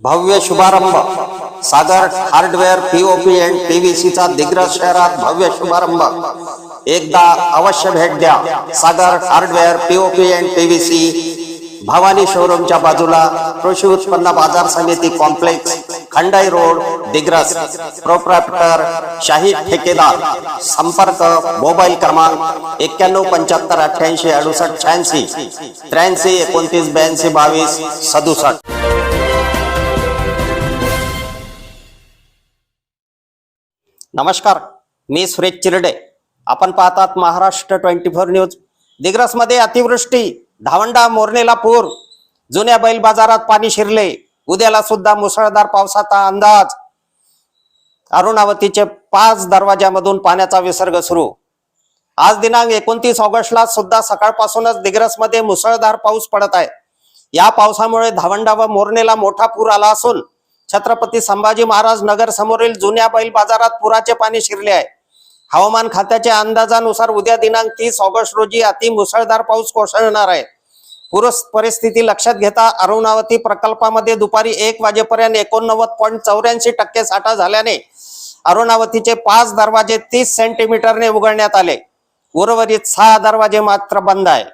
भव्य शुभारंभ. Sagar hardware POP and पीव्हीसीचा दिग्रज शहरात भव्य शुभारंभ. एकदा अवश्य भेट द्या. Sagar hardware POP and PVC Bhavani शोरूमच्या बाजूला कृषी उत्पन्न बाजार समिती complex Khandai road Digras. Proprietor Shahid Thekedar. संपर्क मोबाईल क्रमांक एक्क्याण्णव पंच्याहत्तर अठ्ठ्याऐंशी अडुसष्ट शहाऐंशी त्र्याऐंशी एकोणतीस ब्याऐंशी बावीस सदुसष्ट. नमस्कार मी सुरेश चिरडे. आपण पाहतात महाराष्ट्र ट्वेंटी फोर न्यूज. दिग्रसमध्ये अतिवृष्टी धावंडा मोरणेला पूर जुन्या बैल बाजारात पाणी शिरले. उद्याला सुद्धा मुसळधार पावसाचा अंदाज. अरुणावतीचे पाच दरवाजामधून पाण्याचा विसर्ग सुरू. आज दिनांक एकोणतीस ऑगस्टला सुद्धा सकाळपासूनच दिग्रसमध्ये मुसळधार पाऊस पडत आहे. या पावसामुळे धावंडा व मोरणेला मोठा पूर आला असून छत्रपती संभाजी महाराज नगर समोरील जुन्या बैल बाजारात पुराचे पाणी शिरले आहे. हवामान खात्याच्या अंदाजानुसार उद्या दिनांक तीस ऑगस्ट रोजी अति मुसळधार पाऊस कोसळणार आहे. पूर परिस्थिती लक्षात घेता अरुणावती प्रकल्पामध्ये दुपारी एक वाजेपर्यंत एकोणनव्वद पॉईंट चौऱ्याऐंशी टक्के साठा झाल्याने अरुणावतीचे पाच दरवाजे तीस सेंटीमीटरने उघडण्यात आले. उर्वरित सहा दरवाजे मात्र बंद आहे.